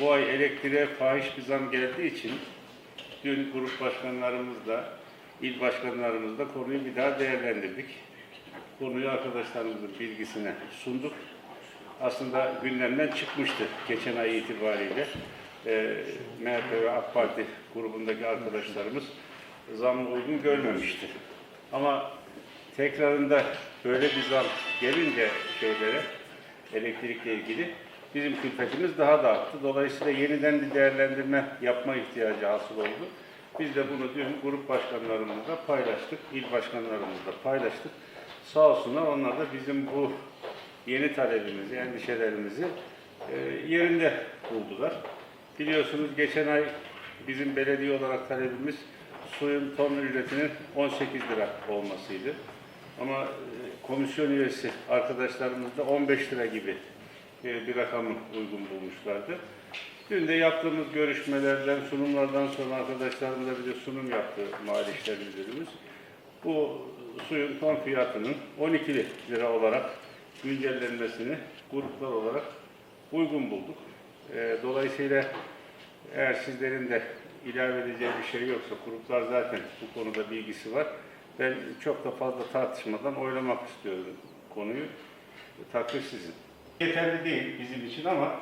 Bu ay elektriğe fahiş bir zam geldiği için dün grup başkanlarımızla, il başkanlarımızla konuyu bir daha değerlendirdik. Konuyu arkadaşlarımızın bilgisine sunduk. Aslında gündemden çıkmıştı geçen ay itibariyle. Ee, MHP ve AK Parti grubundaki arkadaşlarımız zammı uygun görmemişti. Ama tekrarında böyle bir zam gelince şeylere, elektrikle ilgili bizim külfetimiz daha da arttı. Dolayısıyla yeniden bir değerlendirme yapma ihtiyacı hasıl oldu. Biz de bunu dün grup başkanlarımızla paylaştık, il başkanlarımızla paylaştık. Sağ olsunlar onlar da bizim bu yeni talebimizi, endişelerimizi e, yerinde buldular. Biliyorsunuz geçen ay bizim belediye olarak talebimiz suyun ton ücretinin 18 lira olmasıydı. Ama e, komisyon üyesi arkadaşlarımız da 15 lira gibi e, bir rakamı uygun bulmuşlardı. Dün de yaptığımız görüşmelerden, sunumlardan sonra arkadaşlarımıza bir de sunum yaptı Mali İşler Müdürümüz. Bu suyun ton fiyatının 12 lira olarak güncellenmesini gruplar olarak uygun bulduk. E, Dolayısıyla eğer sizlerin de ilave edeceği bir şey yoksa gruplar zaten bu konuda bilgisi var. Ben çok da fazla tartışmadan oylamak istiyorum konuyu. Takdir sizin. Yeterli değil bizim için ama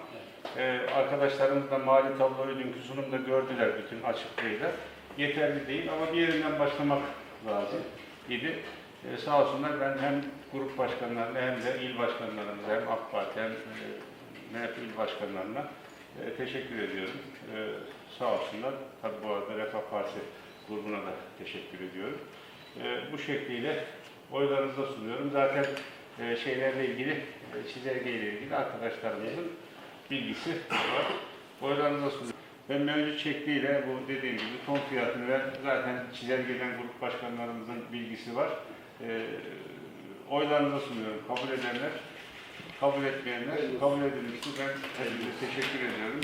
e, arkadaşlarımız da mali tabloyu dünkü sunumda gördüler bütün açıklığıyla. Yeterli değil ama bir yerinden başlamak lazım idi. E, sağ olsunlar ben hem grup başkanlarına hem de il başkanlarımıza hem AK Parti hem e, MHP il başkanlarına e, teşekkür ediyorum. E, sağ olsunlar. Tabii bu arada Refah Partisi grubuna da teşekkür ediyorum. E, bu şekliyle oylarınıza sunuyorum. Zaten e, şeylerle ilgili, e, çizelgeyle ilgili arkadaşlarımızın bilgisi var. Oylarınıza sunuyorum. Ben mevcut şekliyle bu dediğim gibi ton fiyatını ve zaten çizelgeden grup başkanlarımızın bilgisi var. E, oylarınıza sunuyorum. Kabul edenler, kabul etmeyenler kabul edilmiştir. Ben teşekkür ediyorum.